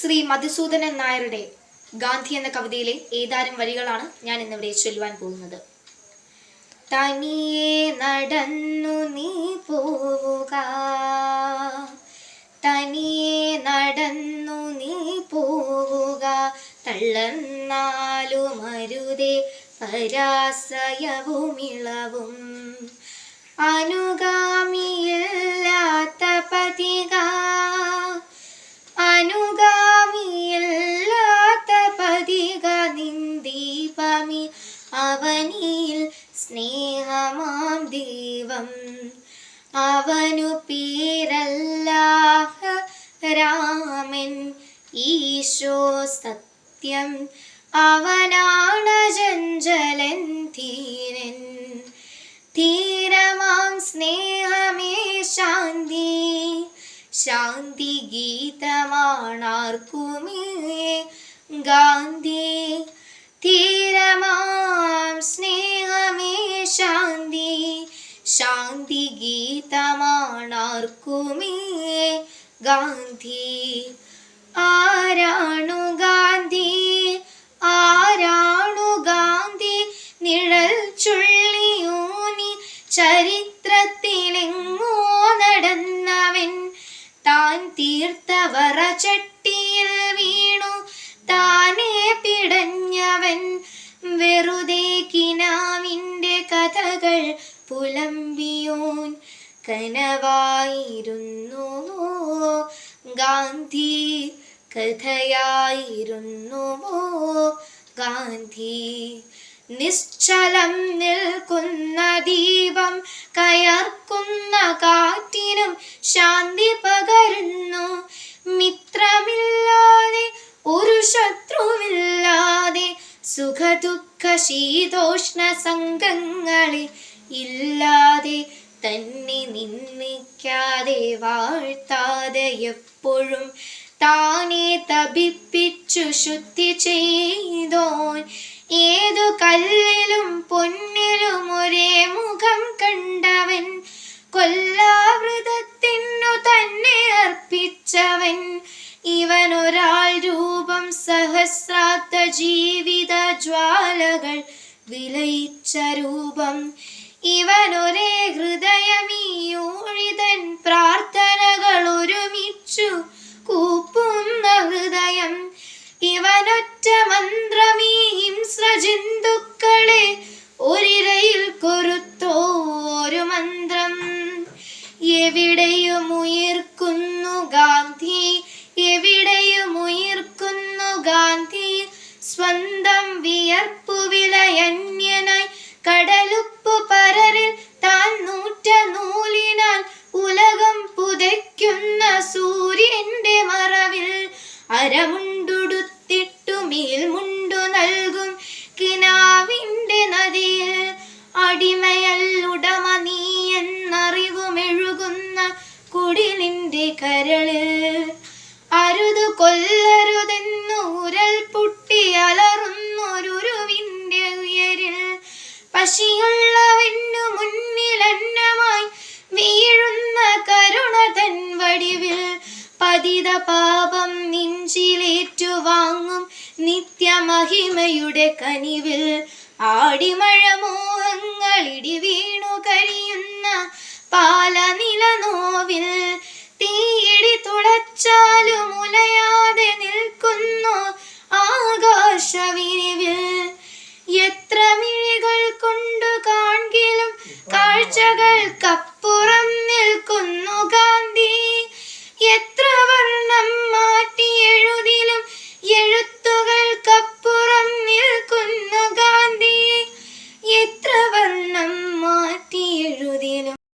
ശ്രീ മധുസൂദനൻ നായരുടെ ഗാന്ധി എന്ന കവിതയിലെ ഏതാനും വരികളാണ് ഞാൻ ഇന്നിവിടെ ചൊല്ലുവാൻ പോകുന്നത്. തനിയെ നടന്നു നീ പോവുക. തനിയെ നടന്നു നീ പോവുക. തള്ളന്നാലു മരുതേ അരുതേ പരാസയവുമിളവും അനുഗാമിയില്ലാത്ത ഈശോ സത്യം അവനാണ് ജഞ്ചലൻ ധീരൻ. ധീരമാം സ്നേഹമേ ശാന്തി. ശാന്തി ഗീതമാണാർക്കുമേ ഗാന്ധി ധീരമാം സ്നേഹമേ ശാന്തി. ശാന്തി ഗീതമാണാർക്കുമേ ഗാന്ധി ആരാണു ഗാന്ധി? ആരാണു ഗാന്ധി? നിഴൽ ചുള്ളിയൂനി ചരിത്രത്തിലെങ്ങോ നടന്നവൻ. താൻ തീർത്തവറ ചട്ടിയിൽ വീണു താനെ പിടഞ്ഞവൻ. വെറുതെ കിനാവിന്റെ കഥകൾ പുലമ്പിയോൻ കനവായിരുന്നു ഗാന്ധി? കഥയായിരുന്നുവോ ഗാന്ധി? നിശ്ചലം നിൽക്കുന്ന ദീപം കയർക്കുന്ന കാറ്റിനും ശാന്തി പകരുന്നു. മിത്രമില്ലാതെ ഒരു ശത്രുവില്ലാതെ സുഖദുഃഖ ശീതോഷ്ണ സംഘങ്ങളിൽ ഇല്ലാതെ തന്നെ നിന്നിക്കാതെ വാഴ്ത്താതെ എപ്പോഴും താനെ തപിപ്പിച്ചു ശുദ്ധി ചെയ്തോൻ. ഏതു കല്ലിലും പൊന്നിലും ഒരേ മുഖം കണ്ടവൻ. കൊല്ലാവൃതത്തിനു തന്നെ അർപ്പിച്ചവൻ. ഇവൻ ഒരാൾ രൂപം സഹസ്രാത്ത ജീവിത ജ്വാലകൾ വിലയിച്ച രൂപം. ഇവൻ ഒരേ ഹൃദയമീയൂഴിതൻ പ്രാർത്ഥനകൾ ഒരുമിച്ചു ഇവനൊറ്റ മന്ത്രമീ ഹിംസ്ര ജന്തുക്കളെ ഒരിരയിൽ കൊരുത്തോരു മന്ത്രം. എവിടെയും ഉയർക്കുന്നു ഗാന്ധി എവിടെയും ഉയർക്കുന്നു ഗാന്ധി സ്വന്തം അടിമയല്ലുടമ നീ എന്നറിവുമെഴുകുന്ന കുടിലിന്റെ കരൾ അരുത് കൊല്ലരുതെന്നു ഉരൽ പൊട്ടി അലറുന്നൊരുവിന്റെ ഉയരിൽ. പശിയുള്ളവനു മുന്നിൽ അന്നമായി വീഴുന്ന കരുണ തൻ വടിവിൽ. പതിത പാപം നെഞ്ചിലേറ്റു വാങ്ങും നിത്യമഹിമയുടെ കനിവിൽ. ആടിമഴമോഹങ്ങളിടി വീണു കരിയുന്ന പാല നിലനോവിൽ തീയിടി തുളച്ചാലും ഉലയാതെ നിൽക്കുന്നു ആകാശവിരിവിൽ. എത്ര മിഴികൾ കൊണ്ടു കാണിലും കാഴ്ചകൾക്കപ്പുറം നിൽക്കുന്നു ഗാന്ധി